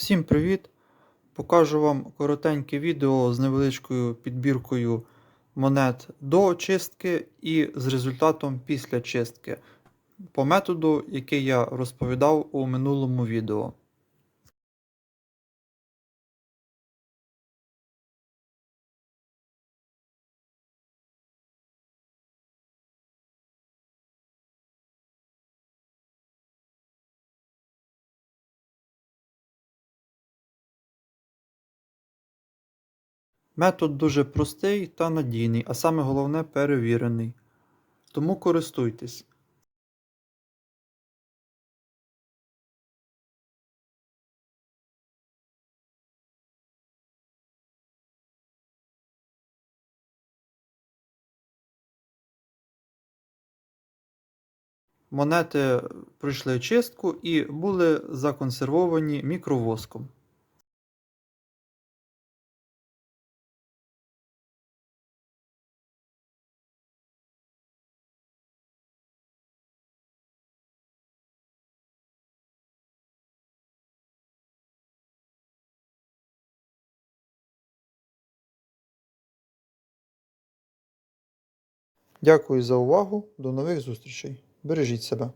Всім привіт! Покажу вам коротеньке відео з невеличкою підбіркою монет до чистки і з результатом після чистки по методу, який я розповідав у минулому відео. Метод дуже простий та надійний, а саме головне перевірений. Тому користуйтесь. Монети пройшли чистку і були законсервовані мікровоском. Дякую за увагу. До нових зустрічей. Бережіть себе.